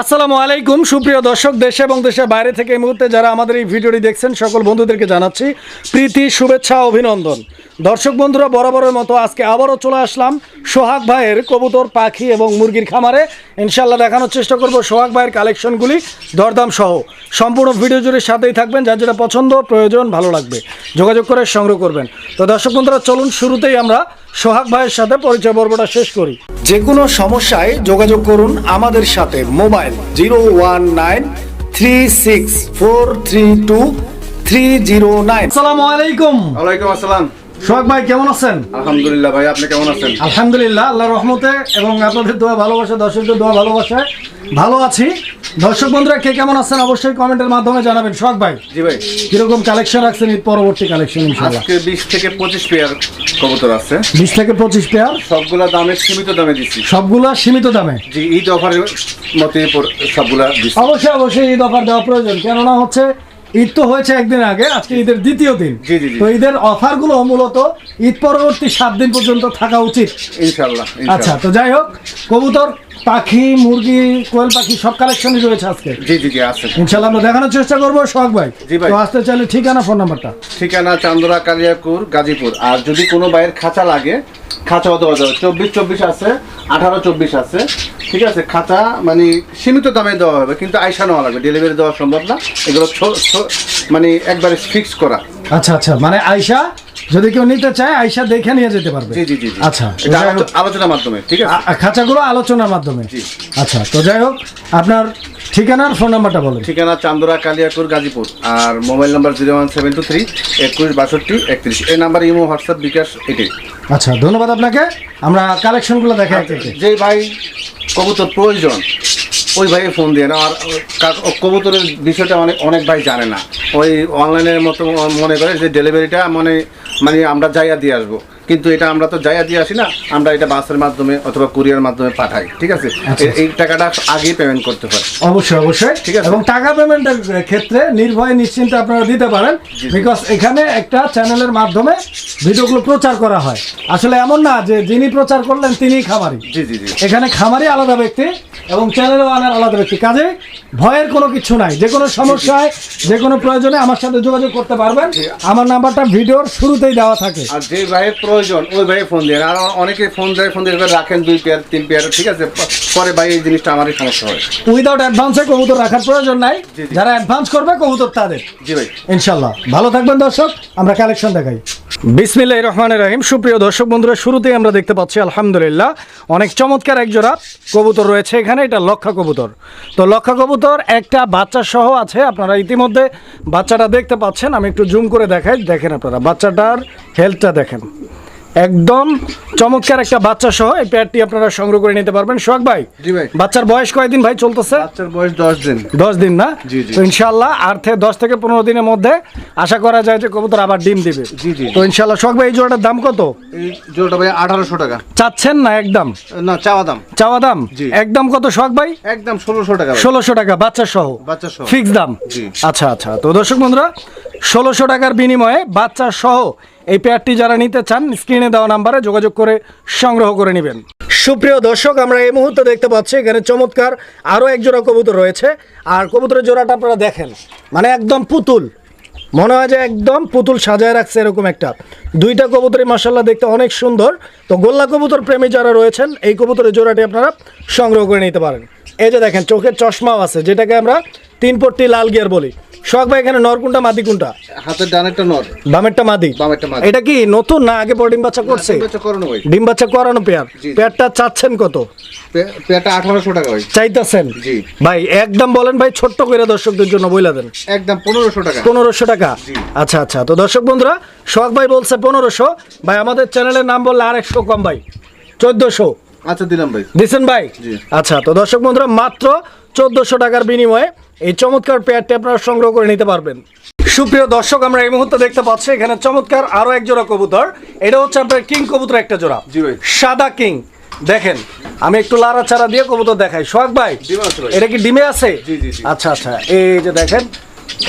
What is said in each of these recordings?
আসসালামু আলাইকুম। সুপ্রিয় দর্শক, দেশে এবং দেশের বাইরে থেকে এই মুহূর্তে যারা আমাদের এই ভিডিওটি দেখছেন, সকল বন্ধুদেরকে জানাচ্ছি প্রীতি, শুভেচ্ছা, অভিনন্দন। দর্শক বন্ধুরা বরাবরের মতো আজকে আবারও চলে আসলাম সোহাগ ভাইয়ের কবুতর পাখি এবং মুরগির খামারে। ইনশাল্লাহ দেখানোর চেষ্টা করব সোহাগ ভাইয়ের কালেকশনগুলি দরদাম সহ। সম্পূর্ণ ভিডিও জুড়ে সাথেই থাকবেন যার যেটা পছন্দ প্রয়োজন ভালো লাগবে যোগাযোগ করে সংগ্রহ করবেন। তো দর্শক বন্ধুরা চলুন শুরুতেই আমরা সোহাগ ভাইয়ের সাথে পরিচয় পর্বটা শেষ করি। যে কোনো সমস্যায় যোগাযোগ করুন আমাদের সাথে mobile zero one nine three six four three two three zero nine. আসসালামু আলাইকুম। ওয়ালাইকুম আসসালাম। সোহাগ ভাই কেমন আছেন? আলহামদুলিল্লাহ ভাই আপনি কেমন আছেন? আলহামদুলিল্লাহ আল্লাহ রহমতে এবং আপনাদের দোয়া ভালোবাসা দর্শকদের দোয়া ভালোবাসায় ভালো আছি। দর্শক বন্ধুরা কে কেমন আছেন অবশ্যই কমেন্টের মাধ্যমে জানাবেন। সোহাগ ভাই জি ভাই। কীরকম কালেকশন রাখছেন ঈদ পরবর্তী কালেকশন ইনশাআল্লাহ? আজকে বিশ থেকে পঁচিশ পেয়ার কবুতর আছে। বিশ থেকে পঁচিশ পেয়ার সবগুলা দামে সীমিত দামে দিচ্ছি সবগুলা সীমিত দামে? জি ঈদ অফারের মতে সবগুলা অবশ্যই অবশ্যই ঈদ অফার দেওয়া প্রয়োজন। কেননা হচ্ছে ঈদ তো হয়েছে একদিন আগে আজকে ঈদের দ্বিতীয় দিন। তো ঈদের অফারগুলো মূলত ঈদ পরবর্তী সাত দিন পর্যন্ত থাকা উচিত। ইনশাল্লাহ। আচ্ছা তো যাই হোক কবুতর পাখি মুরগি কোয়েল পাখি সব কালেকশনই রয়েছে আজকে। জি জি জি আছে। ইনশাল্লাহ আমরা দেখানোর চেষ্টা করব সোহাগ ভাই। জি ভাই। তো আসতে চাইলে ঠিকানা ফোন নাম্বারটা। ঠিকানা চান্দরা কালিয়াকুর গাজীপুর। আর যদি কোনো বাইয়ের খাঁচা লাগে খাঁচাও দেওয়া যাবে চব্বিশ চব্বিশ আছে আঠারো চব্বিশ আছে ঠিক আছে? খাঁচা মানে সীমিত দামে দেওয়া হবে কিন্তু আইসা নেওয়া লাগবে। ডেলিভারি দেওয়া সম্ভব না। এগুলো মানে একবারে ফিক্স করা। আচ্ছা আচ্ছা। মানে আয়সা যদি কেউ নিতে চায় আয়সা দেখে নিয়ে যেতে পারবে। জি জি জি। আচ্ছা আলোচনার মাধ্যমে ঠিক আছে? খাঁচাগুলো আলোচনার মাধ্যমে। জি। আচ্ছা তো যাই হোক আপনার ঠিকানার ফোন নাম্বারটা বলেন। ঠিকানা চান্দরা কালিয়াকুর গাজীপুর। আর mobile number zero one seven two three একুশ বাষট্টি একত্রিশ। এই নাম্বার ইমো হোয়াটসঅ্যাপ বিকাশ এটি আচ্ছা ধন্যবাদ আপনাকে। আমরা কালেকশনগুলো দেখা। যে ভাই কবুতর প্রয়োজন ওই ভাইকে ফোন দিয়ে না, আর কবুতরের বিষয়টা অনেক অনেক ভাই জানে না। ওই অনলাইনের মতো মনে করে যে ডেলিভারিটা মানে মানে আমরা জায়গা দিয়ে আসব। কিন্তু এটা আমরা তো যাইয়া দিয়ে আসি না আমরা এটা বাসের মাধ্যমে অথবা কুরিয়ার মাধ্যমে পাঠাই ঠিক আছে? আচ্ছা। এই টাকাটা আগেই পেমেন্ট করতে পারে অবশ্যই অবশ্যই। ঠিক আছে। এবং টাকা পেমেন্টের ক্ষেত্রে নির্ভয়ে নিশ্চিন্তে আপনারা দিতে পারেন বিকজ এখানে একটা চ্যানেলের মাধ্যমে ভিডিওগুলো প্রচার করা হয়। আসলে এমন না যে যিনি প্রচার করলেন তিনিই খামারি। জি জি জি। এখানে খামারি আলাদা ব্যক্তি এবং চ্যানেলও আনার আলাদা ব্যক্তি। কাজে ভয়ের কোনো কিছু নাই। যে কোনো সমস্যায় যে কোনো প্রয়োজনে আমার সাথে যোগাযোগ করতে পারবেন। আমার নাম্বারটা ভিডিওর শুরুতেই দেওয়া থাকে। আর যে ভাইয়ের প্রয়োজন ওই ভাইয়ে ফোন দেন আর অনেকে ফোন দেয় ফোন দিয়ে রাখেন দুই পেয়ার তিন পেয়ার ঠিক আছে? পরে ভাই এই জিনিসটা আমারই সমস্যা হয়। উইদাউট অ্যাডভান্সে কবুতর রাখার প্রয়োজন নাই। যারা অ্যাডভান্স করবে কবুতর তাদের। জি ভাই। ইনশাল্লাহ ভালো থাকবেন দর্শক আমরা কালেকশন দেখাই। বিসমিল্লাহ রহমানের রহিম। সুপ্রিয় দর্শক বন্ধুরা শুরুতেই আমরা দেখতে পাচ্ছি আলহামদুলিল্লাহ অনেক চমৎকার এক জোড়া কবুতর রয়েছে এখানে এটা লক্ষা কবুতর। তো লক্ষা কবুতর একটা বাচ্চা সহ আছে আপনারা ইতিমধ্যে বাচ্চাটা দেখতে পাচ্ছেন আমি একটু জুম করে দেখাই দেখেন আপনারা বাচ্চাটার হেলথটা দেখেন। একদম চমৎকার একটা বাচ্চা সহ এই প্যাডটি আপনারা সংগ্রহ করে নিতে পারবেন সোহাগ ভাই জি ভাই। বাচ্চার বয়স কয়দিন ভাই চলতেছে বাচ্চার বয়স দশ দিন দশ দিন না জি, জি। তো ইনশাল্লাহ আর থেকে দশ থেকে পনেরো দিনের মধ্যে আশা করা যায় যে কবুতর আবার ডিম দিবে জি, জি। তো ইনশাল্লাহ শখ ভাই এই জোড়াটার দাম কত এই জোড়াটা ভাই আঠারোশো টাকা চাচ্ছেন না একদম না চাওয়া দাম চাওয়া দাম জি। একদম কত শখ ভাই একদম ষোলোশো টাকা। ষোলোশো টাকা বাচ্চা সহ বাচ্চা সহ। ফিক্স দাম জি। আচ্ছা আচ্ছা তো দর্শক বন্ধুরা ষোলোশো টাকার বিনিময়ে বাচ্চা সহ এই পেয়ারটি যারা নিতে চান স্ক্রিনে দেওয়া নাম্বারে যোগাযোগ করে সংগ্রহ করে নেবেন। সুপ্রিয় দর্শক, আমরা এই মুহূর্তে দেখতে পাচ্ছি, এখানে চমৎকার আরও এক জোড়া কবুতর রয়েছে। আর কবুতরের জোড়াটা আপনারা দেখেন মানে একদম পুতুল। মনে হয় যে একদম পুতুল সাজায় রাখছে এরকম একটা। দুইটা কবুতরই মাসাল্লাহ দেখতে অনেক সুন্দর। তো গোল্লা কবুতর প্রেমী যারা রয়েছেন, এই কবুতরের জোড়াটি আপনারা সংগ্রহ করে নিতে পারেন। এই যে দেখেন, চোখের চশমাও আছে, যেটাকে আমরা তিন পট্টি লাল গিয়ার বলি। শখ ভাই এখানে নর কোনটা মাদি কোনটা? হাতের ডানেরটা নর। বামেরটা মাদি? বামেরটা মাদি। এটা কি নতুন না আগে পর ডিম বাচ্চা করছে? ডিম বাচ্চা করানো পেয়ার। পেয়ারটা চাচ্ছেন কত? পেয়ারটা আঠারোশো টাকা ভাই। চাইতেছেন? জি। ভাই একদম বলেন ভাই ছোট্ট করে দর্শকদের জন্য বইলা দেন। একদম পনেরোশো টাকা। পনেরোশো টাকা? আচ্ছা আচ্ছা। তো দর্শক বন্ধুরা শখ ভাই বলছে পনেরোশো। ভাই আমাদের চ্যানেলের নাম বললে আর একশো কম ভাই। চোদ্দশো। আচ্ছা দিলাম ভাই। দিচ্ছেন ভাই? জি। আচ্ছা তো দর্শক বন্ধুরা মাত্র চোদ্দশো টাকার বিনিময়ে এই চমৎকার পেয়ারটি আপনারা সংগ্রহ করে নিতে পারবেন। সুপ্রিয় দর্শক আমরা এই মুহূর্তে দেখতে পাচ্ছি এখানে চমৎকার আরও এক জোড়া কবুতর। এটা হচ্ছে আপনার কিং কবুতর একটা জোড়া সাদা কিং দেখেন আমি একটু লাড়া চারা দিয়ে কবুতর দেখাই। সোহাগ ভাই। এটা কি ডিমে আছে। আচ্ছা আচ্ছা এই যে দেখেন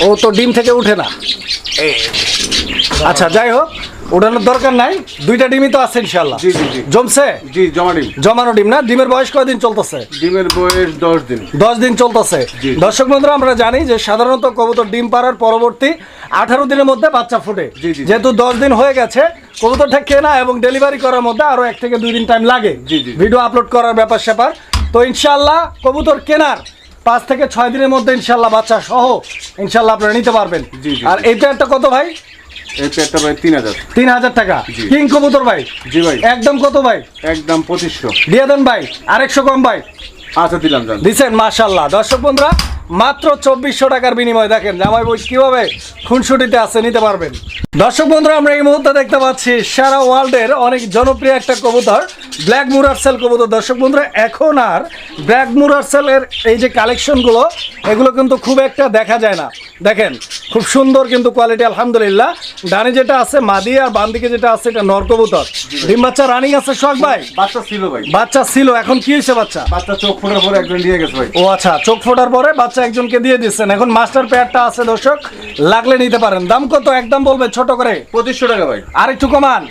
ও তো ডিম থেকে উঠে না। আচ্ছা যাই হোক ওঠানোর দরকার নাই। দুইটা ডিমই তো আছে ইনশাল্লাহ জি, জি, জি। জমছে? জি জমা ডিম। জমানো ডিম না? ডিমের বয়স কয়দিন চলতেছে? ডিমের বয়স দশ দিন। দশ দিন চলতেছে। দর্শক বন্ধুরা আমরা জানি যে সাধারণত কবুতর ডিম পাড়ার পরবর্তী আঠারো দিনের মধ্যে বাচ্চা ফুটে। যেহেতু দশ দিন হয়ে গেছে কবুতরটা কেনা এবং ডেলিভারি করার মধ্যে আরও এক থেকে দুই দিন টাইম লাগে। জি, জি। ভিডিও আপলোড করার ব্যাপার স্যাপার তো ইনশাল্লাহ কবুতর কেনার পাঁচ থেকে ছয় দিনের মধ্যে ইনশাল্লাহ বাচ্চা সহ ইনশাল্লাহ আপনারা নিতে পারবেন। আর এই একটা কত ভাই? এই ভাই তিন হাজার। তিন হাজার টাকা। জি। কিং কবুতর ভাই? জি ভাই। একদম কত ভাই? একদম পঁচিশশো। দিয়ে দেন ভাই। আরেকশো কম ভাই। আচ্ছা দিলাম দিচ্ছেন মাশাল্লাহ দর্শক বন্ধুরা মাত্র চব্বিশশো টাকার বিনিময় দেখেন জামাই বই কীভাবে খুনসুটিতে আছে নিতে পারবেন। দর্শক বন্ধুরা আমরা এই মুহূর্তে দেখতে পাচ্ছি সারা ওয়ার্ল্ডের অনেক জনপ্রিয় একটা কবুতর ব্ল্যাক মুরারসেল কবুতর। দর্শক বন্ধুরা এখন আর ব্ল্যাক মুরারসেলের এই যে কালেকশনগুলো এগুলো কিন্তু খুব একটা দেখা যায় না। দেখেন খুব সুন্দর কিন্তু কোয়ালিটি আলহামদুলিল্লাহ। ডানে যেটা আছে মাদি আর বাম দিকে যেটা আছে এটা নর কবুতর। ডিম বাচ্চা রানিং আছে শখ ভাই? বাচ্চা ছিল ভাই। বাচ্চা ছিল এখন কি হয়েছে বাচ্চা? বাচ্চা চোখ ফোটার পরে একজন দিয়ে গেছে ভাই। ও আচ্ছা চোখ ফোটার পরে বাচ্চা একজনকে দিয়ে দিচ্ছেন। এখন মাস্টার পেয়ারটা আছে দর্শক লাগলে নিতে পারেন। দাম কত? একদম বলবে ছোট করে। পঁচিশশো টাকা ভাই। আর একটু কমান।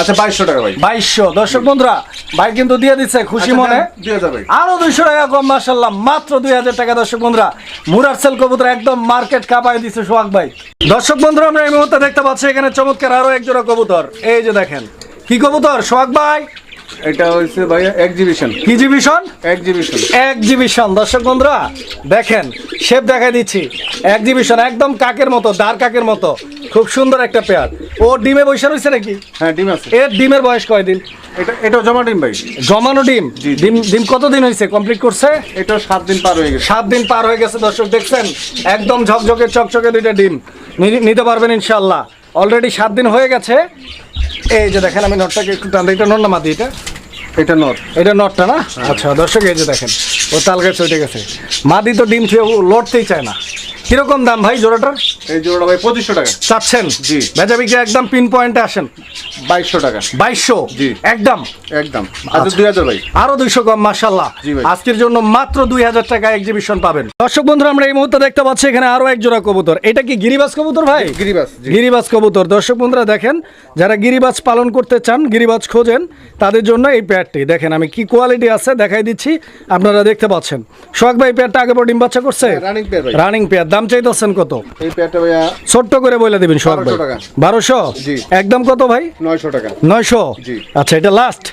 আচ্ছা বাইশশো টাকা ভাই। বাইশশো। দর্শক বন্ধুরা ভাই কিন্তু দিয়ে দিচ্ছে খুশি আচ্ছা, মনে। দিয়ে যাবে। আরও দুইশো টাকা কম মার্শাল্লাহ মাত্র দুই হাজার টাকা দর্শক বন্ধুরা। মুরার সেল কবুতর একদম মার্কেট কাপায় দিচ্ছে সোহাগ ভাই। দর্শক বন্ধুরা আমরা এই মুহূর্তে দেখতে পাচ্ছি এখানে চমৎকার আরও এক জোড়া কবুতর। এই যে দেখেন কি কবুতর? সোহাগ ভাই। এটা ভাই এক্সিবিশন এক্সিবিশন এক্সিবিশন দর্শক বন্ধুরা দেখেন শেপ দেখাই দিচ্ছি। এক্সিবিশন একদম কাকের মতো দাঁড় কাকের মতো। খুব সুন্দর একটা পেয়ার ও ডিমে বসে রয়েছে নাকি? হ্যাঁ ডিম আছে। এর ডিমের বয়স কয়দিন? এটা জমা ডিম ভাই। জমানো ডিম। ডিম ডিম কতদিন হয়েছে কমপ্লিট করছে? এটাও সাত দিন পার হয়ে গেছে। সাত দিন পার হয়ে গেছে দর্শক দেখছেন? একদম ঝকঝকে চকচকে দুইটা ডিম। নিতে পারবেন ইনশাল্লাহ অলরেডি সাত দিন হয়ে গেছে। এই যে দেখেন আমি নটটাকে একটু টান। এটা নট না মাদি এটা? এটা নট। এটা নটটা না আচ্ছা দর্শক এই যে দেখেন ও তাল গাছ ওইটা গেছে। মাদি তো ডিম খেয়ে ও লড়তেই চায় না। কীরকম দাম ভাই জোড়াটার? এই জোড়া ভাই পঁচিশশো টাকা। চাচ্ছেন? জি। বেচা বিক্রি একদম পিন পয়েন্টে আসেন। বাইশশো টাকা। বাইশশো? জি। একদম? একদম। আচ্ছা। দুই হাজার ভাই। আরও দুইশো কম মাসাল্লাহ জি ভাই। আজকের জন্য মাত্র দুই হাজার টাকা এক্সিবিশন পাবেন। দর্শক বন্ধুরা আমরা এই মুহূর্তে দেখতে পাচ্ছি এখানে আরও এক জোড়া কবুতর। এটা কি গিরিবাজ কবুতর ভাই? গিরিবাস জি। গিরিবাজ কবুতর। দর্শক বন্ধুরা দেখেন যারা গিরিবাজ পালন করতে চান গিরিবাজ খোঁজেন তাদের জন্য এই প্যাডটি। দেখেন আমি কি কোয়ালিটি আছে দেখাই দিচ্ছি। আপনারা দেখতে পাচ্ছেন। সোহাগ ভাই প্যাডটা আগে পর ডিম বাচ্চা করছে? রানিং ভাই। রানিং পেয়ার দাম চাইতেছেন কত? এই পেয়ারটা ভাইয়া ছোট্ট করে বলে দিবেন সোহাগ ভাই। 1200 টাকা। বারোশো? জি। একদম কত ভাই? নয়শো টাকা। নয়শো? জি। আচ্ছা এটা লাস্ট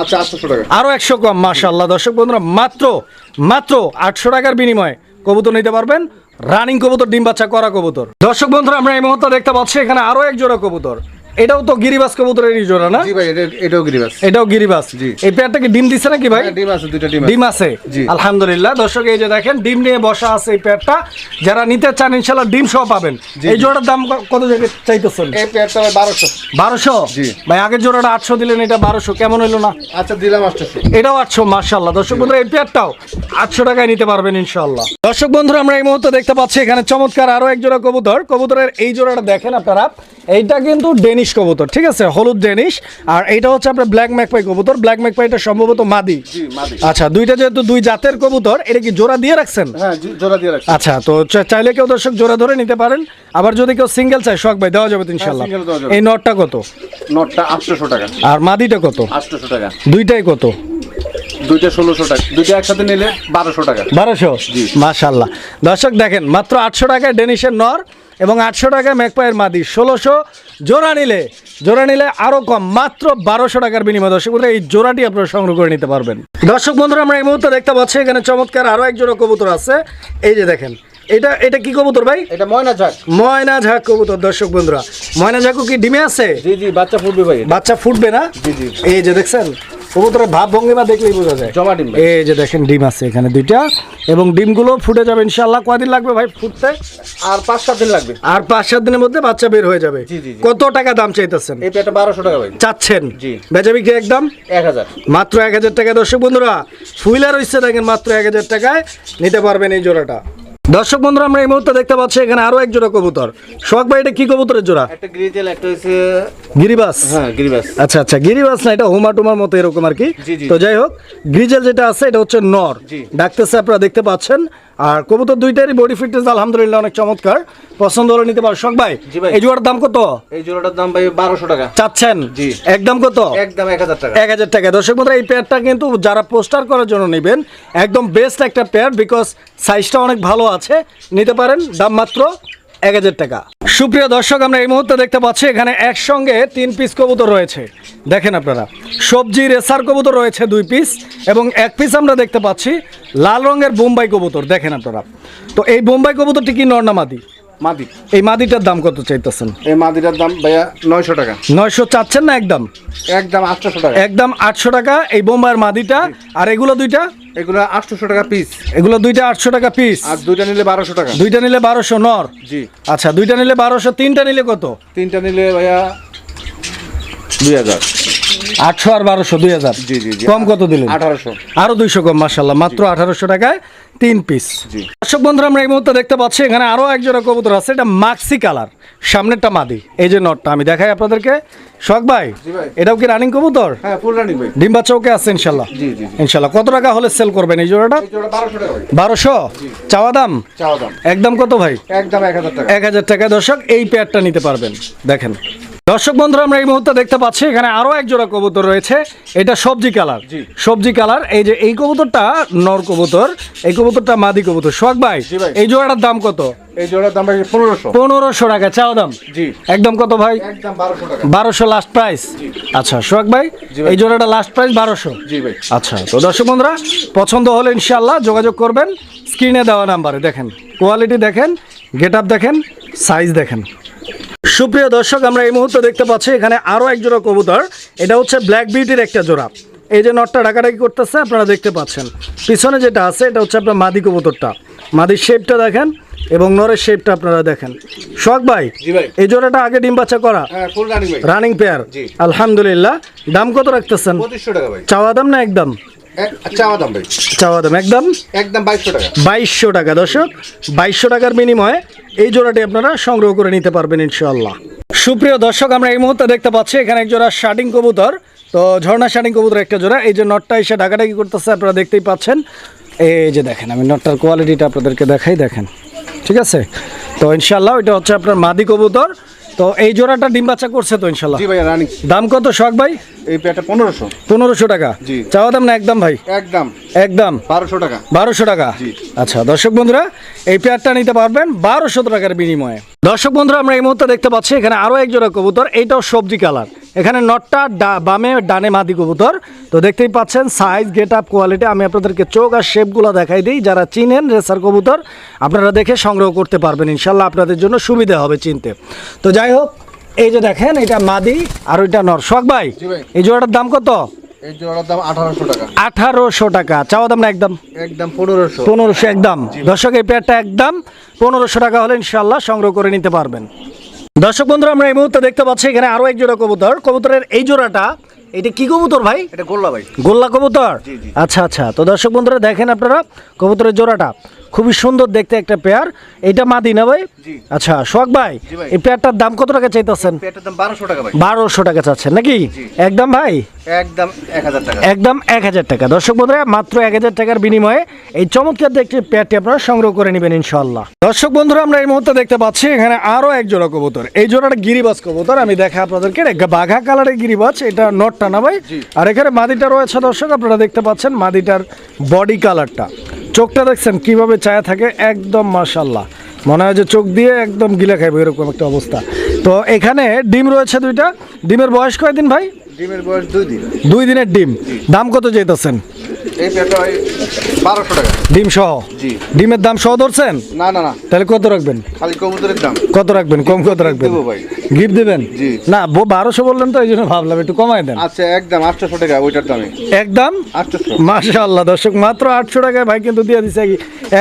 আচ্ছা আটশোশো টাকা। আরও একশো কম মাশাল্লাহ দর্শক বন্ধুরা মাত্র মাত্র আটশো টাকার বিনিময়ে কবুতর নিতে পারবেন। রানিং কবুতর ডিম বাচ্চা করা কবুতর। দর্শক বন্ধুরা আমরা এই মুহূর্তে দেখতে পাচ্ছি এখানে আরও এক জোড়া কবুতর। এটাও তো গিরিবাস জোড়া না? জি ভাই এটাও গিরিবাস। এটাও গিরিবাস। জি। এই পেয়ারটা কি ডিম দিছে নাকি ভাই? হ্যাঁ, ডিম আছে ডিম ডিম আছে। আলহামদুলিল্লাহ। দর্শক এই যে দেখেন ডিম নিয়ে বসা আছে এই পেয়ারটা। যারা নিতে চান ইনশাল্লাহ ডিম সহ পাবেন। এই জোড়ার দাম কত জায়গায় চাইতেছেন? এই পেয়ারটা ভাই বারোশো। বারোশো? জি। ভাই আগের জোড়াটা আটশো দিলেন এটা বারোশো। কেমন হইল না? আচ্ছা দিলাম আটশোশো এটাও আটশো মার্শাল্লাহ দর্শক বন্ধুরা এই পেয়ারটাও আটশো টাকায় নিতে পারবেন ইনশাল্লাহ দর্শক বন্ধুরা আমরা এই মুহূর্তে দেখতে পাচ্ছি এখানে চমৎকার আরও এক জোড়া কবুতর। কবুতরের এই জোড়াটা দেখেন আপনারা। এইটা কিন্তু ডেনিশ কবুতর ঠিক আছে? হলুদ ডেনিশ আর এইটা হচ্ছে আপনার ব্ল্যাক ম্যাকপাই কবুতর। ব্ল্যাক ম্যাকপাইটা সম্ভবত মাদি। আচ্ছা দুইটা যেহেতু দুই জাতের কবুতর এটা কি জোড়া দিয়ে রাখছেন? হ্যাঁ জোড়া দিয়ে রাখছি। আচ্ছা তো চাইলে কেউ দর্শক জোড়া ধরে নিতে পারেন। আবার যদি কেউ সিঙ্গেল চায় শখ ভাই দেওয়া যাবে দেওয়া যাবে। এই নটটা কত? নটটা আটশোশো টাকা। আর মাদিটা কত? আটশোশো টাকা। দুইটাই কত? দুইটা ষোলোশো টাকা। দুইটা একসাথে নিলে বারোশো টাকা। বারোশো? জি। মাশাল্লাহ। দর্শক দেখেন মাত্র আটশো টাকায় ডেনিশের নর। এবং আটশো টাকা ম্যাকপায়ের মাদি ষোলোশো। জোড়া নিলে জোড়া নিলে আরও কম মাত্র বারোশো টাকার বিনিময় দর্শক বন্ধুরা এই জোড়াটি আপনারা সংগ্রহ করে নিতে পারবেন। দর্শক বন্ধুরা আমরা এই মুহূর্তে দেখতে পাচ্ছি এখানে চমৎকার আরও এক জোড়া কবুতর আছে। এই যে দেখেন এটা এটা কি কবুতর ভাই? এটা ময়না যাক ময়না ঝাঁক কবুতর দর্শক বন্ধুরা। ময়না ঝাঁকও কি ডিমে আছে? জি জি বাচ্চা ফুটবে ভাই বাচ্চা ফুটবে না? জি, জি। এই যে দেখছেন কবুতরের ভাব ভঙ্গিমা দেখলেই বোঝা যায়। জমা ডিম এই যে দেখেন ডিম আছে এখানে দুইটা। এবং ডিমগুলো ফুটে যাবে ইনশাআল্লাহ। কয়দিন লাগবে ভাই ফুটতে? আর পাঁচ সাত দিন লাগবে। আর পাঁচ সাত দিনের মধ্যে বাচ্চা বের হয়ে যাবে। কত টাকা দাম চাইতেছেন? এই পেয়ারটা বারোশো টাকা ভাই। চাচ্ছেন। বেচা বিক্রি একদম? এক হাজার। মাত্র এক হাজার টাকা। দর্শক বন্ধুরা ফুইলার হচ্ছে দেখেন মাত্র এক হাজার টাকায়। নিতে পারবেন এই জোড়াটা। দর্শক বন্ধুরা আমরা এই মুহূর্তে দেখতে পাচ্ছি এখানে আরও এক জোড়া কবুতর। শোক ভাই এটা কি কবুতরের জোড়া? একটা গ্রিজেল একটা হচ্ছে গিরিবাস? হ্যাঁ গিরিবাস। আচ্ছা আচ্ছা গিরিবাস না এটা হোমা টুমার মতো এরকম আর কি। তো যাই হোক গ্রিজেল যেটা আছে এটা হচ্ছে নর। ডাকতেছে আপনারা দেখতে পাচ্ছেন। আর কবুতর দুইটারই বডি ফিটনেস আলহামদুলিল্লাহ অনেক চমৎকার। পছন্দ হলে নিতে পারো। শখ ভাই এই জোড়ার দাম কত? এই জোড়াটার দাম ভাই বারোশো টাকা। চাচ্ছেন? জি। একদম কত? একদম এক হাজার টাকা। এক হাজার টাকা। দর্শক বন্ধুরা এই পেয়ারটা কিন্তু যারা পোস্টার করার জন্য নেবেন একদম বেস্ট একটা পেয়ার বিকজ সাইজটা অনেক ভালো আছে। নিতে পারেন দাম মাত্র এক হাজার টাকা। সুপ্রিয় দর্শক আমরা এই মুহূর্তে দেখতে পাচ্ছি এখানে একসঙ্গে তিন পিস কবুতর রয়েছে। দেখেন আপনারা সবজি রেসার কবুতর রয়েছে দুই পিস এবং এক পিস আমরা দেখতে পাচ্ছি লাল রঙের বোম্বাই কবুতর। দেখেন আপনারা তো এই বোম্বাই কবুতরটি কি নর্নামাদি মাদি? মাদি। এই মাদিটার দাম কত চাইতেছেন? এই মাদিটার দাম ভাইয়া নয়শো টাকা। নয়শো চাচ্ছেন না একদম? একদম আটশোশো টাকা। একদম আটশো টাকা এই বোম্বাইয়ের মাদিটা আর এগুলো দুইটা? এগুলো আটশোশো টাকা পিস এগুলো দুইটা আটশো টাকা পিস আর দুইটা নিলে বারোশো টাকা। দুইটা নিলে বারোশো নর। জি। আচ্ছা দুইটা নিলে বারোশো তিনটা নিলে কত? তিনটা নিলে ভাইয়া দুই হাজার। আটশো আর বারোশো দুই হাজার। জি, জি, জি। কম কত দিলেন? আঠারোশো। আরও দুইশো কম মাসাল্লাহ মাত্র আঠারোশো টাকায় তিন পিস জি। দর্শক বন্ধুরা আমরা এই মুহূর্তে দেখতে পাচ্ছি এখানে আরও এক জোড়া কবুতর আছে এটা মাক্সি কালার সামনেরটা মাদি এই যে নটটা আমি দেখাই আপনাদেরকে। শখ ভাই। এটাও কি রানিং কবুতর? হ্যাঁ ফুল রানিং ভাই। ডিম বাচ্চা ওকে আছে ইনশাল্লাহ। জি, কত টাকা হলে সেল করবেন এই জোড়াটা? এই জোড়া বারোশো টাকা ভাই। বারোশো? চাওয়া দাম? চাওয়া দাম। একদম কত ভাই? একদম এক হাজার টাকা। দর্শক এই পেয়ারটা নিতে পারবেন। দেখেন। দর্শক বন্ধুরা আমরা এই মুহূর্তে দেখতে পাচ্ছি এখানে আরও এক জোড়া কবুতর রয়েছে। এটা সবজি কালার। সবজি কালার। এই যে এই কবুতরটা নর কবুতর এই কবুতরটা মাদি কবুতর। জি ভাই। এই জোড়াটার দাম কত? এই জোড়ার দাম ভাই পনেরোশো। পনেরোশো টাকা চাও দাম? জি। একদম কত ভাই? একদম টাকা। লাস্ট প্রাইস আচ্ছা সোহাগ ভাই। এই জোড়াটা লাস্ট প্রাইস বারোশো? জি ভাই। আচ্ছা তো দর্শক বন্ধুরা পছন্দ হলে যোগাযোগ করবেন। স্ক্রিনে দেওয়া নাম্বারে দেখেন কোয়ালিটি দেখেন গেট আপ দেখেন সাইজ দেখেন। সুপ্রিয় দর্শক আমরা এই মুহূর্তে দেখতে পাচ্ছি এখানে আরও এক জোড়া কবুতর। এটা হচ্ছে ব্ল্যাক বিউটির একটা জোড়া। এই যে নটটা ডাকাডাকি করতেছে আপনারা দেখতে পাচ্ছেন। পিছনে যেটা আছে এটা হচ্ছে আপনার মাদি কবুতরটা। মাদির শেপটা দেখেন এবং নরের শেপটা আপনারা দেখেন। শখ ভাই এই জোড়াটা আগে ডিম বাচ্চা করা? হ্যাঁ রানিং পেয়ার আলহামদুলিল্লাহ। দাম কত রাখতেছেন? চাওয়া দাম না একদম চাওয়া দাম একদম একদম বাইশশো টাকা। দর্শক বাইশশো টাকার বিনিময়ে এই জোড়াটি আপনারা সংগ্রহ করে নিতে পারবেন ইনশাল্লাহ সুপ্রিয় দর্শক আমরা এই মুহূর্তে দেখতে পাচ্ছি এখানে এক জোড়া শার্টিং কবুতর। তো ঝর্ণা শার্টিং কবুতর একটা জোড়া। এই যে নটটা এসে করতেছে আপনারা দেখতেই পাচ্ছেন। এই যে দেখেন আমি নটটার কোয়ালিটিটা আপনাদেরকে দেখাই দেখেন। ঠিক আছে? তো ইনশাল্লাহ এটা হচ্ছে আপনার মাদি কবুতর। তো এই জোড়াটা ডিম বাচ্চা করছে তো ইনশাল্লাহ দাম কত শখ ভাই? এই পেয়ারটা পনেরোশো। পনেরোশো টাকা। জি। চাওয়া দাম না একদম ভাই? একদম। একদম। বারোশো টাকা। বারোশো টাকা? জি। আচ্ছা দর্শক বন্ধুরা এই পেয়ারটা নিতে পারবেন বারোশো টাকার বিনিময়ে। দর্শক বন্ধুরা আমরা এই মুহূর্তে দেখতে পাচ্ছি এখানে আরও এক জোড়া কবুতর এইটাও সবজি কালার। এখানে নটটা বামে ডানে মাদি কবুতর। তো দেখতেই পাচ্ছেন সাইজ গেট আপ কোয়ালিটি আমি আপনাদেরকে চোখ আর শেপগুলো দেখাই দিই। যারা চিনেন রেসার কবুতর আপনারা দেখে সংগ্রহ করতে পারবেন। ইনশাল্লাহ আপনাদের জন্য সুবিধা হবে চিনতে। তো যাই হোক এই যে দেখেন এটা মাদি আর ওইটা নর। শখ ভাই এই জোড়াটার দাম কত? এই জোড়ার দাম আঠারোশো টাকা। আঠারোশো টাকা। চাওয়া দাম না একদম? একদম পনেরোশো। পনেরোশো একদম। দর্শক এই পেয়ারটা একদম পনেরোশো টাকা হলে ইনশাল্লাহ সংগ্রহ করে নিতে পারবেন। দর্শক বন্ধুরা আমরা এই মুহূর্তে দেখতে পাচ্ছি এখানে আরও এক জোড়া কবুতর। কবুতরের এই জোড়াটা এটা কি কবুতর ভাই? এটা গোল্লা ভাই। গোল্লা কবুতর। আচ্ছা আচ্ছা। তো দর্শক বন্ধুরা দেখেন আপনারা কবুতরের জোড়াটা। খুবই সুন্দর দেখতে একটা পেয়ার। এটা মাদি না ভাই আচ্ছা শখ ভাই এই পেয়ারটার দাম কত টাকা চাইতেছেন? বারোশো টাকা চাচ্ছেন নাকি? একদম ভাই? একদম এক হাজার টাকা। একদম এক হাজার টাকা। দর্শক বন্ধুরা মাত্র এক হাজার টাকার বিনিময়ে এই চমৎকার দেখতে পেয়ারটি আপনারা সংগ্রহ করে নেবেন ইনশাল্লাহ দর্শক বন্ধুরা আমরা এই মুহূর্তে দেখতে পাচ্ছি এখানে আরও এক জোড়া কবুতর। এই জোড়াটা গিরিবাজ কবুতর। আমি দেখা আপনাদেরকে বাঘা কালারের গিরিবাজ। এটা নটটা না ভাই? আর এখানে মাদিটা রয়েছে দর্শক আপনারা দেখতে পাচ্ছেন মাদিটার বডি কালারটা। চোখটা দেখছেন কীভাবে ছায়া থাকে? একদম মাশাল্লাহ মনে হয় যে চোখ দিয়ে একদম গিলে খাইবে এরকম একটা অবস্থা। তো এখানে ডিম রয়েছে দুইটা। ডিমের বয়স কয়দিন ভাই? ডিমের বয়স দুই দিন। দুই দিনের ডিম। দাম কত যেতেছেন ডিম সহ? ডিমের দাম সহ ধরছেন? না না না। তাহলে কত রাখবেন? খালি কবুতরের দাম। কত রাখবেন? কম কত রাখবেন? ভাই। গিফট দিবেন? না বারোশো বললেন তো এই জন্য ভাবলাম একটু কমাই দেন। আচ্ছা একদম আটশোশো টাকা ওইটার দামে। একদম? দর্শক মাত্র আটশো টাকায় ভাই কিন্তু দিয়ে দিচ্ছে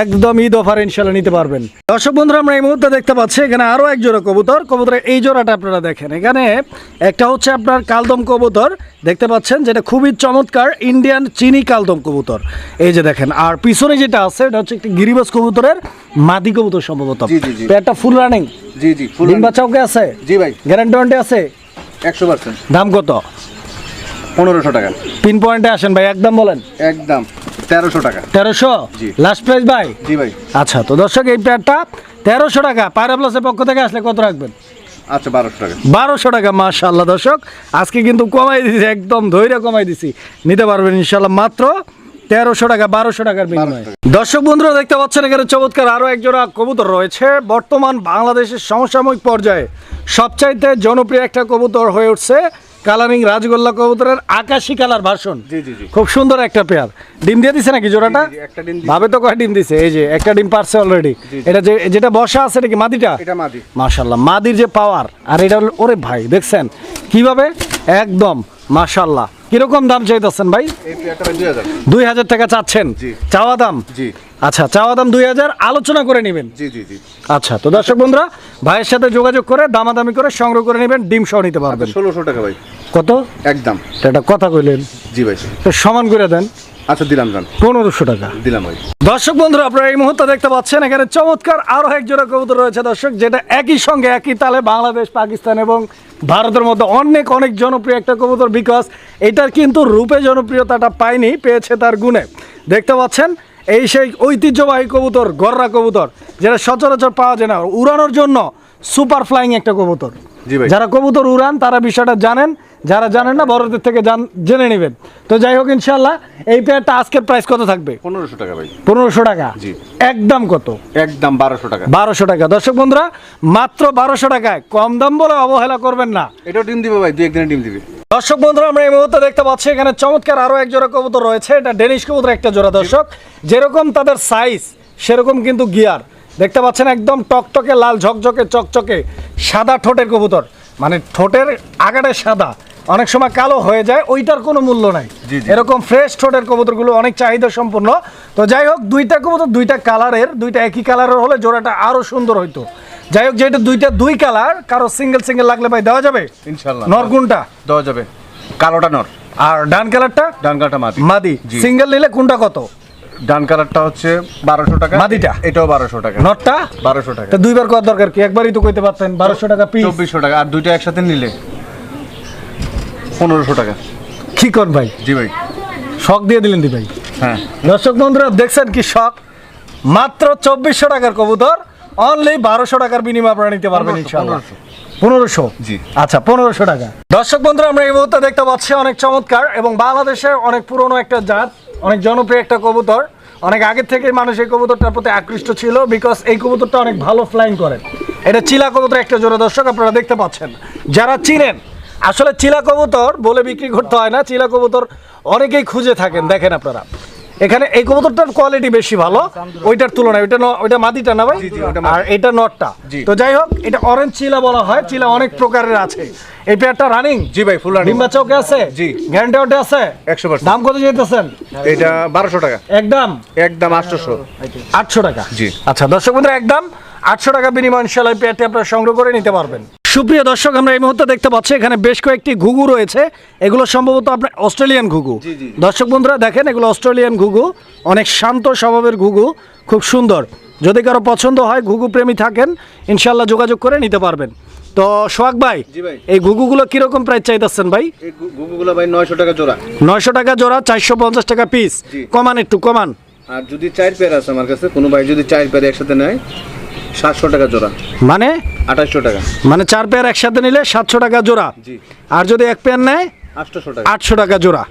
একদম ঈদ অফার ইনশাল্লাহ নিতে পারবেন। দর্শক বন্ধুরা আমরা এই মুহূর্তে দেখতে পাচ্ছি এখানে আরও এক জোড়া কবুতর। কবুতরের এই জোড়াটা আপনারা দেখেন এখানে একটা হচ্ছে আপনার কালদম কবুতর। দেখতে পাচ্ছেন যেটা খুবই চমৎকার ইন্ডিয়ান চিনি কালদম কবুতর। এই যে দেখেন আর পিছনে যেটা আছে এটা হচ্ছে একটি গিরিবাস কবুতরের মাদি কবুতর সম্ভবত। পেয়ারটা ফুল রানিং জি জি ফুল বাচ্চাও আছে? জি ভাই। গ্যারান্টি ওয়ারেন্টি আছে? একশো পার্সেন্ট। দাম কত? পনেরোশো টাকা। পিন পয়েন্টে আসেন ভাই একদম বলেন। একদম তেরোশো টাকা। তেরোশো? লাস্ট প্রাইস ভাই? জি ভাই। আচ্ছা তো দর্শক এই প্যাডটা তেরোশো টাকা। পায়রা প্লাসের পক্ষ থেকে আসলে কত রাখবেন? আচ্ছা বারোশো টাকা। বারোশো টাকা মাশাল্লাহ দর্শক। আজকে কিন্তু কমাই দিছি একদম ধৈর্য কমাই দিছি। নিতে পারবেন ইনশাল্লাহ মাত্র তেরোশো টাকা বারোশো টাকার বিনিময়ে। দর্শক বন্ধুরা দেখতে পাচ্ছেন এখানে চমৎকার আরও একজোড়া কবুতর রয়েছে। বর্তমান বাংলাদেশের সমসাময়িক পর্যায়ে সবচাইতে জনপ্রিয় একটা কবুতর হয়ে উঠছে কালারিং রাজগোল্লা কবুতরের আকাশি কালার ভার্সন। জি। খুব সুন্দর একটা পেয়ার ডিম দিয়ে দিছে নাকি জোড়াটা। ভাবে তো কয় ডিম দিছে? এই যে একটা ডিম পারছে অলরেডি এটা যে যেটা বসা আছে নাকি মাদিটা? মাশাল্লাহ মাদির যে পাওয়ার আর এটা ওরে ভাই দেখছেন? কীভাবে? একদম মাশাল্লাহ কীরকম দাম চাইতেছেন ভাই? দুই হাজার। টাকা চাচ্ছেন? জি। চাওয়া দাম? জি। আচ্ছা চাওয়া দাম দুই হাজার আলোচনা করে নেবেন। জি জি জি। আচ্ছা তো দর্শক বন্ধুরা ভাইয়ের সাথে যোগাযোগ করে দামাদামি করে সংগ্রহ করে নেবেন ডিম সহ নিতে পারবেন। ষোলোশো টাকা ভাই। কত? একদম। এটা কথা কইলেন। জি ভাই। তো সমান করে দেন। আচ্ছা দিলাম জান পনেরোশো টাকা। দিলাম ভাই দর্শক বন্ধুরা আপনারা এই মুহূর্তে দেখতে পাচ্ছেন এখানে চমৎকার আরও এক জোড়া কবুতর রয়েছে দর্শক যেটা একই সঙ্গে একই তালে বাংলাদেশ পাকিস্তান এবং ভারতের মধ্যে অনেক অনেক জনপ্রিয় একটা কবুতর বিকজ এটার কিন্তু রূপে জনপ্রিয়তাটা পায়নি পেয়েছে তার গুণে। দেখতে পাচ্ছেন এই সেই ঐতিহ্যবাহী কবুতর গররা কবুতর যেটা সচরাচর পাওয়া যায় না। উড়ানোর জন্য সুপার ফ্লাইং একটা কবুতর। যারা কবুতর উড়ান তারা বিষয়টা জানেন যারা জানেন না বড়দের থেকে জান জেনে নেবেন। তো যাই হোক ইনশাল্লাহ এই পেয়ারটা আজকের প্রাইস কত থাকবে? পনেরোশো টাকা ভাই। পনেরোশো টাকা? জি। একদম কত? একদম বারোশো টাকা। বারোশো টাকা। দর্শক বন্ধুরা মাত্র বারোশো টাকায়। কম দাম বলে অবহেলা করবেন না। এটাও ডিম দিবে ভাই দুই একদিনে ডিম দিবে। দর্শক বন্ধুরা আমরা এই মুহূর্তে দেখতে পাচ্ছি এখানে চমৎকার আরও এক জোড়া কবুতর রয়েছে। এটা ডেনিশ কবুতর একটা জোড়া দর্শক। যেরকম তাদের সাইজ সেরকম কিন্তু গিয়ার দেখতে পাচ্ছেন একদম টকটকে লাল ঝকঝকে চকচকে সাদা ঠোঁটের কবুতর। মানে ঠোঁটের আগাটা সাদা। অনেক সময় কালো হয়ে যায় ওইটার কোনো মূল্য নাই। এরকম ফ্রেশ ঠোঁটের কবুতরগুলো অনেক চাহিদা সম্পূর্ণ তো যাই হোক দুইটা কবুতর দুইটা কালারের দুইটা একই কালারের হলে জোড়াটা আরও সুন্দর হইতো। যাই হোক যেহেতু দুইটা দুই কালার কারও সিঙ্গেল সিঙ্গেল লাগলে ভাই দেওয়া যাবে? ইনশাল্লাহ নরগুনটা দেওয়া যাবে। কালোটা নর। আর ডান কালারটা ডান কালারটা মাদি। মাদি। সিঙ্গেল নিলে কোনটা কত? ডান কালারটা হচ্ছে বারোশো টাকা। মাদিটা? এটাও বারোশো টাকা। নটটা বারোশো টাকা। তা দুইবার কত দরকার কি? একবারই তো কইতে পারতেন বারোশো টাকা পিস চব্বিশশো টাকা। আর দুইটা একসাথে নিলে? পনেরোশো টাকা। কি কর ভাই? জি ভাই। শখ দিয়ে দিলেন দি ভাই। হ্যাঁ। দর্শক বন্ধুরা দেখছেন কি শখ? মাত্র চব্বিশশো টাকার কবুতর অনলি বারোশো টাকার বিনিময় আপনারা নিতে পারবেন ইনশাআল্লাহ। পনেরোশো। জি। আচ্ছা পনেরোশো টাকা। দর্শক বন্ধুরা আমরা এই মুহূর্তে দেখতে পাচ্ছি অনেক চমৎকার এবং বাংলাদেশের অনেক পুরনো একটা জাত অনেক জনপ্রিয় একটা কবুতর। অনেক আগের থেকে মানুষ এই কবুতরটার প্রতি আকৃষ্ট ছিল বিকজ এই কবুতরটা অনেক ভালো ফ্লাইং করে। এটা চিলা কবুতর একটা জোড়া দর্শক আপনারা দেখতে পাচ্ছেন। যারা চিনেন আসলে চিলা কবুতর বলে বিক্রি করতে হয় না। চিলা কবুতর অনেকেই খুঁজে থাকেন দেখেন আপনারা। এখানে এই কবুতরটার কোয়ালিটি বেশি ভালো ওইটার তুলনায়। ওইটা ওইটা মাদিটা না ভাই? আর এটা নটটা। তো যাই হোক এটা অরেঞ্জ চিলা বলা হয়। চিলা অনেক প্রকারের আছে। এই পেয়ারটা রানিং জি ভাই ফুল রানিং ডিম্বা চৌকে আছে? জি। গ্যারান্টি ওটে আছে? 100% দাম কত যেতেছেন এটা বারোশো টাকা। একদম? একদম আটশোশো। আটশো টাকা? জি। আচ্ছা দর্শক বন্ধুরা একদম আটশো টাকা বিনিময় ইনশাল্লাহ এই পেয়ারটি আপনারা সংগ্রহ করে নিতে পারবেন। সুপ্রিয় দর্শক আমরা এই মুহূর্তে দেখতে পাচ্ছি এখানে বেশ কয়েকটি ঘুঘু রয়েছে। এগুলো সম্ভবত আপনার অস্ট্রেলিয়ান ঘুঘু। দর্শক বন্ধুরা দেখেন এগুলো অস্ট্রেলিয়ান ঘুঘু। অনেক শান্ত স্বভাবের ঘুঘু খুব সুন্দর। যদি কারও পছন্দ হয় ঘুঘু প্রেমী থাকেন ইনশাল্লাহ যোগাযোগ করে নিতে পারবেন। তো সোহাগ ভাই এই ঘুঘুগুলো কীরকম প্রাইস চাইতেছেন ভাই? এই গুগুগুলো ভাই নয়শো টাকা জোড়া। নয়শো টাকা জোড়া চারশো পঞ্চাশ টাকা পিস কমান একটু কমান। আর যদি চার পেয়ার আছে আমার কাছে কোনো ভাই যদি চার পেয়ার একসাথে নেয় সাতশো টাকা জোড়া। মানে? আঠাশশো টাকা। মানে চার পেয়ার একসাথে নিলে সাতশো টাকা জোড়া। জি। আর যদি এক পেয়ার নেয় আটশো টাকা জোড়া।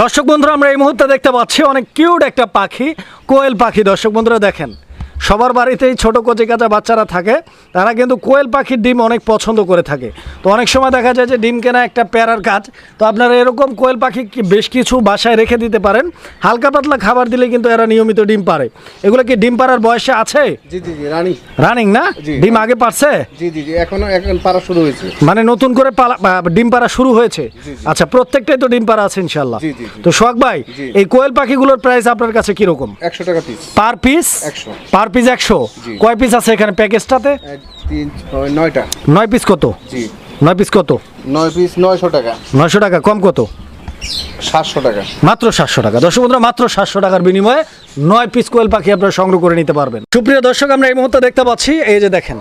দর্শক বন্ধুরা আমরা এই মুহূর্তে দেখতে পাচ্ছি অনেক কিউট একটা পাখি কোয়েল পাখি। দর্শক বন্ধুরা দেখেন। সবার বাড়িতেই ছোট কচি কাঁচা বাচ্চারা থাকে তারা কিন্তু কোয়েল পাখির ডিম অনেক পছন্দ করে থাকে। তো অনেক সময় দেখা যায় যে ডিম কেনা একটা প্যারার কাজ তো আপনারা এরকম কোয়েল পাখি বেশ কিছু বাসায় রেখে দিতে পারেন। হালকা পাতলা খাবার দিলে কিন্তু এরা নিয়মিত ডিম পারে এগুলো কি ডিম পাড়ার বয়সে আছে? জি জি জি রানী। রানিং না? ডিম আগে পারছে জি জি জি এখনও এখন পারা শুরু হয়েছে। মানে নতুন করে পালা- বা- ডিম পাড়া শুরু হয়েছে? আচ্ছা প্রত্যেকটাই তো ডিম পাড়া আছে ইনশাল্লাহ জি, জি, জি। তো সোহাগ ভাই এই কোয়েল পাখিগুলোর প্রাইস আপনার কাছে কীরকম? একশো টাকা piece per piece 100 per piece একশো। কয় পিস আছে এখানে প্যাকেজটাতে? নয়টা। নয় পিস কত? নয় পিস কত? নয় পিস নয়শো টাকা। নয়শো টাকা কম কত? সাতশো টাকা। মাত্র সাতশো টাকা। দর্শক বন্ধুরা মাত্র সাতশো টাকার বিনিময়ে নয় পিস কোয়েল পাখি আপনারা সংগ্রহ করে নিতে পারবেন। সুপ্রিয় দর্শক আমরা এই মুহূর্তে দেখতে পাচ্ছি এই যে দেখেন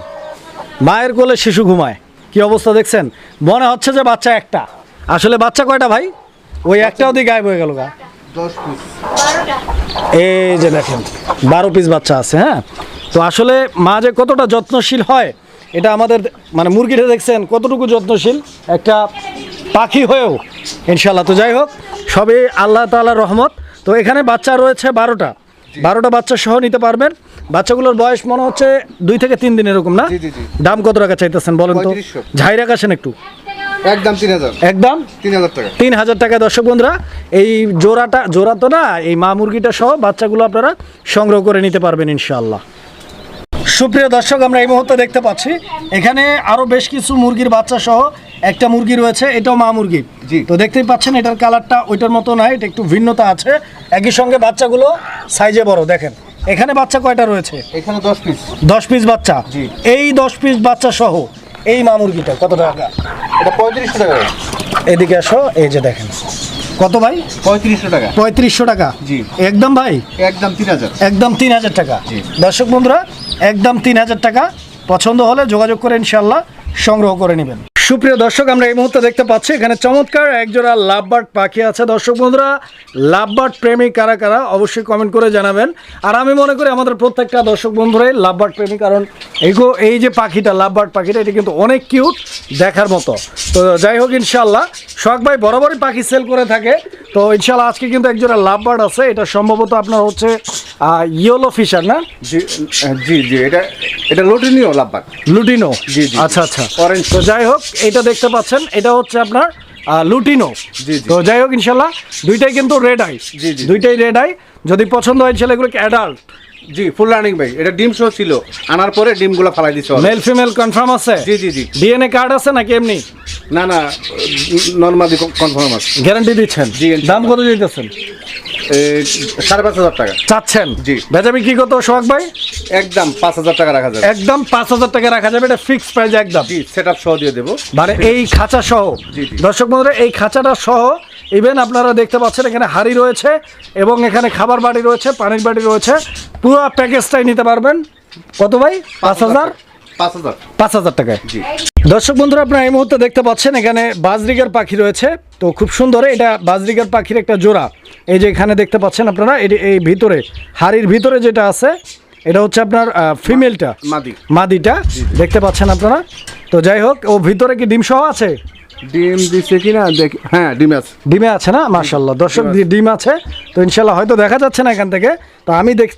মায়ের কোলে শিশু ঘুমায়। কি অবস্থা দেখছেন? মনে হচ্ছে যে বাচ্চা একটা। আসলে বাচ্চা কয়টা ভাই? ওই একটা অধিক গায়েব হয়ে গেল গা। এই যে দেখেন বারো পিস বাচ্চা আছে হ্যাঁ? তো আসলে মা যে কতটা যত্নশীল হয় এটা আমাদের মানে মুরগিটা দেখছেন কতটুকু যত্নশীল? একটা পাখি হয়েও ইনশাল্লাহ তো যাই হোক সবই আল্লাহ তাআলার রহমত। তো এখানে বাচ্চা রয়েছে বারোটা। বারোটা বাচ্চা সহ নিতে পারবেন। বাচ্চাগুলোর বয়স মনে হচ্ছে দুই থেকে তিন দিন এরকম না? জি, জি, জি। দাম কত টাকা চাইতেছেন বলেন তো? 3500 ঝাই রাখাছেন একটু। একদম তিন হাজার। একদম? তিন হাজার টাকা। তিন হাজার টাকা দর্শক বন্ধুরা এই জোড়াটা জোড়া তো না এই মা মুরগিটা সহ বাচ্চাগুলো আপনারা সংগ্রহ করে নিতে পারবেন সুপ্রিয় দর্শক আমরা এই মুহূর্তে দেখতে পাচ্ছি এখানে আরও বেশ কিছু মুরগির বাচ্চা সহ একটা মুরগি রয়েছে এটাও মা মুরগি। জি। তো দেখতেই পাচ্ছেন এটার কালারটা ওইটার মতো নয় এটা একটু ভিন্নতা আছে। একই সঙ্গে বাচ্চাগুলো সাইজে বড় দেখেন। এখানে বাচ্চা কয়টা রয়েছে? এখানে দশ পিস। দশ পিস বাচ্চা। এই দশ পিস বাচ্চা সহ এই মা মুরগিটা কত টাকা? এটা পঁয়ত্রিশশো টাকা। এদিকে আসো এই যে দেখেন। কত ভাই? পঁয়ত্রিশশো টাকা। পঁয়ত্রিশশো টাকা? জি। একদম ভাই? একদম তিন হাজার। একদম তিন হাজার টাকা। জি। দর্শক বন্ধুরা একদম তিন হাজার টাকা। পছন্দ হলে যোগাযোগ করে ইনশাল্লাহ সংগ্রহ করে নেবেন। সুপ্রিয় দর্শক, আমরা এই মুহূর্তে দেখতে পাচ্ছি, এখানে চমৎকার একজোড়া লাভবার্ড পাখি আছে। দর্শক বন্ধুরা, লাভবার্ড প্রেমী কারা কারা অবশ্যই কমেন্ট করে জানাবেন। আর আমি মনে করি আমাদের প্রত্যেকটা দর্শক বন্ধুরাই লাভবার্ড প্রেমী কারণ এইগো এই যে পাখিটা, লাভবার্ড পাখিটা, এটা কিন্তু অনেক কিউট দেখার মতো। তো যাই হোক ইনশাল্লাহ শখ ভাই বরাবরই পাখি সেল করে থাকে। তো ইনশাল্লাহ আজকে কিন্তু একজোড়া লাভবার্ড আছে। এটা সম্ভবত আপনার হচ্ছে ইয়েলো ফিশার না? জি জি এটা এটা লোটিনিও লাভবাগ লুটিনো? জি, জি। আচ্ছা আচ্ছা। Orange। তো যাই হোক এটা দেখতে পাচ্ছেন এটা হচ্ছে আপনার লুটিনো। তো যাই হোক ইনশাল্লাহ দুইটাই কিন্তু রেড আই জি, জি। দুইটাই রেড আই যদি পছন্দ হয় ছেলেগুলো অ্যাডাল্ট জি ফুল রানিং ভাই। এটা ডিম শো ছিল। আনার পরে ডিমগুলো ফালাই already। মেল ফিমেল কনফার্ম আছে? জি জি জি। ডিএনএ কার্ড আছে নাকি এমনি? না না নর্মালি কনফার্ম আছে। গ্যারান্টি দিচ্ছেন? জি, দাম কত দিতেছেন? সাড়ে পাঁচ হাজার টাকা। চাচ্ছেন? জি। বিক্রি কত সোহাগ ভাই? একদম পাঁচ হাজার টাকা রাখা যাবে। একদম পাঁচ হাজার টাকা রাখা যাবে এটা ফিক্সড প্রাইস একদম। জি সেট আপ সহ দিয়ে দেবো। মানে এই খাঁচা সহ। দর্শক বন্ধুরা এই খাঁচাটা সহ ইভেন আপনারা দেখতে পাচ্ছেন এখানে হাড়ি রয়েছে এবং এখানে খাবার বাড়ি রয়েছে পানির বাড়ি রয়েছে। পুরো প্যাকেজটাই নিতে পারবেন। কত ভাই? পাঁচ হাজার পাঁচ হাজার। টাকায়? জি। দর্শক বন্ধুরা আপনারা এই মুহূর্তে দেখতে পাচ্ছেন এখানে বাজরিগার পাখি রয়েছে। তো খুব সুন্দর এটা বাজরিগার পাখির একটা জোড়া। এই যে এখানে দেখতে পাচ্ছেন আপনারা এই ভিতরে হাড়ির ভিতরে যেটা আছে এটা হচ্ছে আপনার ফিমেলটা মাদি। মাদিটা দেখতে পাচ্ছেন আপনারা? তো যাই হোক ও ভিতরে কি ডিম সহ আছে? ডিম দিচ্ছে কিনা দেখ হ্যাঁ ডিম আছে। ডিমে আছে না? মার্শাল্লাহ দর্শক ডিম আছে। তো ইনশাল্লাহ হয়তো দেখা যাচ্ছে না এখান থেকে। তো আমি দেখ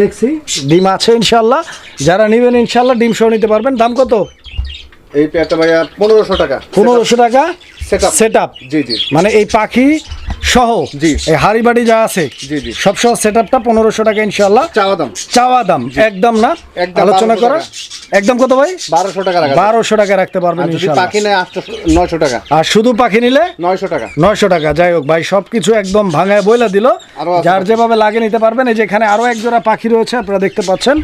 দেখছি। ডিম আছে ইনশাল্লাহ যারা নেবেন ইনশাল্লাহ ডিম সহ নিতে পারবেন। দাম কত? এই পেয়ারটা ভাইয়া পনেরোশো টাকা। পনেরোশো টাকা. সেট আপ জি জি। মানে এই পাখি সহ জি। এই হাড়ি বাড়ি যা আছে জি, জি। সব সহ সেট আপটা পনেরোশো টাকা ইনশাল্লাহ চাওয়া দাম। চাওয়া দাম একদম না? আলোচনা করা একদম কত ভাই? বারোশো টাকা বারোশো টাকা রাখতে পারবেন পাখি নয়শো টাকা। আর শুধু পাখি নিলে? নয়শো টাকা। নয়শো টাকা। যাই হোক ভাই সবকিছু একদম ভাঙায় বইলা দিল। যার যেভাবে লাগে নিতে পারবেন। এই যে এখানে আরও এক জোড়া পাখি রয়েছে আপনারা দেখতে পাচ্ছেন।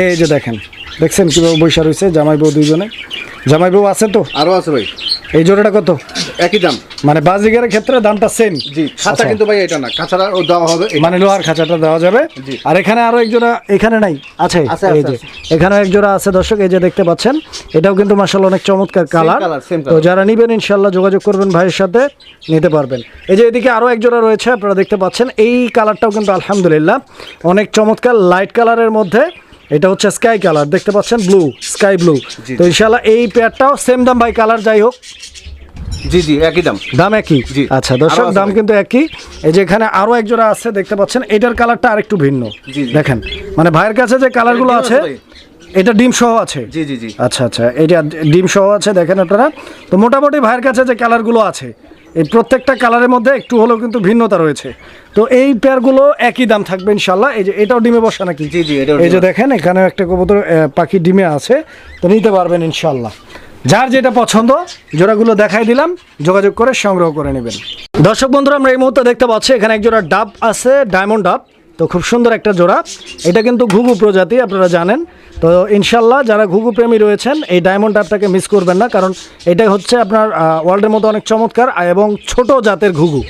এই যে দেখেন। দেখছেন কীভাবে বৈশা রয়েছে? জামাই বউ দুইজনে। জামাই বউ আছে তো? আরও আছে ভাই। এই জোড়াটা কত? একই দাম। মানে বাজিগারের ক্ষেত্রে দামটা সেম জি খাঁচা কিন্তু ভাই এটা না। খাঁচাটা দেওয়া হবে। মানে লোহার খাঁচাটা দেওয়া যাবে। আর এখানে আরও এক জোড়া এখানে নাই? আছে এই যে। এখানেও এক জোড়া আছে দর্শক এই যে দেখতে পাচ্ছেন। এটাও কিন্তু মাসাল অনেক চমৎকার কালার তো যারা নিবেন ইনশাল্লাহ যোগাযোগ করবেন ভাইয়ের সাথে নিতে পারবেন। এই যে এদিকে আরও এক জোড়া রয়েছে আপনারা দেখতে পাচ্ছেন। এই কালারটাও কিন্তু আলহামদুলিল্লাহ অনেক চমৎকার লাইট কালারের মধ্যে। এটা হচ্ছে স্কাই কালার দেখতে পাচ্ছেন ব্লু স্কাই ব্লু তো ইনশাল্লাহ এই পেয়ারটাও সেম দাম ভাই কালার যাই হোক। জি জি একই দাম। দাম একই? জি। আচ্ছা দর্শক দাম কিন্তু একই। এই যে এখানে আরও এক জোড়া আছে দেখতে পাচ্ছেন এটার কালারটা আরেকটু ভিন্ন। দেখেন মানে ভাইয়ের কাছে যে কালারগুলো আছে এটা ডিম সহ আছে। জি জি জি। আচ্ছা আচ্ছা এটা ডিম সহ আছে দেখেন আপনারা। তো মোটামুটি ভাইয়ের কাছে যে কালারগুলো আছে এই প্রত্যেকটা কালারের মধ্যে একটু হলেও কিন্তু ভিন্নতা রয়েছে। তো এই পেয়ারগুলো একই দাম থাকবে ইনশাল্লাহ এই যে এটাও ডিমে বসা নাকি? জি, জি, এই যে দেখেন এখানে একটা কবুতর পাখি ডিমে আছে। তো নিতে পারবেন ইনশাল্লাহ যার যেটা পছন্দ জোড়াগুলো দেখাই দিলাম যোগাযোগ করে সংগ্রহ করে নেবেন। দর্শক বন্ধুরা আমরা এই মুহূর্তে দেখতে পাচ্ছি এখানে এক জোড়া ডাব আছে ডায়মন্ড ডাব। তো খুব সুন্দর একটা জোড়া। এটা কিন্তু ঘুঘু প্রজাতি আপনারা জানেন। তো ইনশাল্লাহ যারা ঘুঘু প্রেমী রয়েছেন এই ডায়মন্ড ডাবটাকে মিস করবেন না কারণ এটাই হচ্ছে আপনার ওয়ার্ল্ডের মধ্যে অনেক চমৎকার এবং ছোট জাতের ঘুঘু।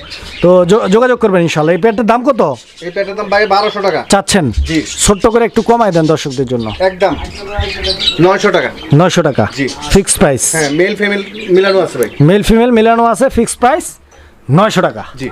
তো যোগাযোগ করবেন ইনশাল্লাহ এই পেয়ারটার দাম কত? এই দাম ভাই বারোশো টাকা। চাচ্ছেন? জি। ছোট্ট করে একটু কমায় দেন দর্শকদের জন্য। একদম। নয়শো টাকা। নয়শো টাকা? জি। ফিক্সড প্রাইস হ্যাঁ মেল ফিমেল মিলানো আছে ভাই। মেল ফিমেল মিলানো আছে ফিক্সড প্রাইস নয়শো টাকা। জি।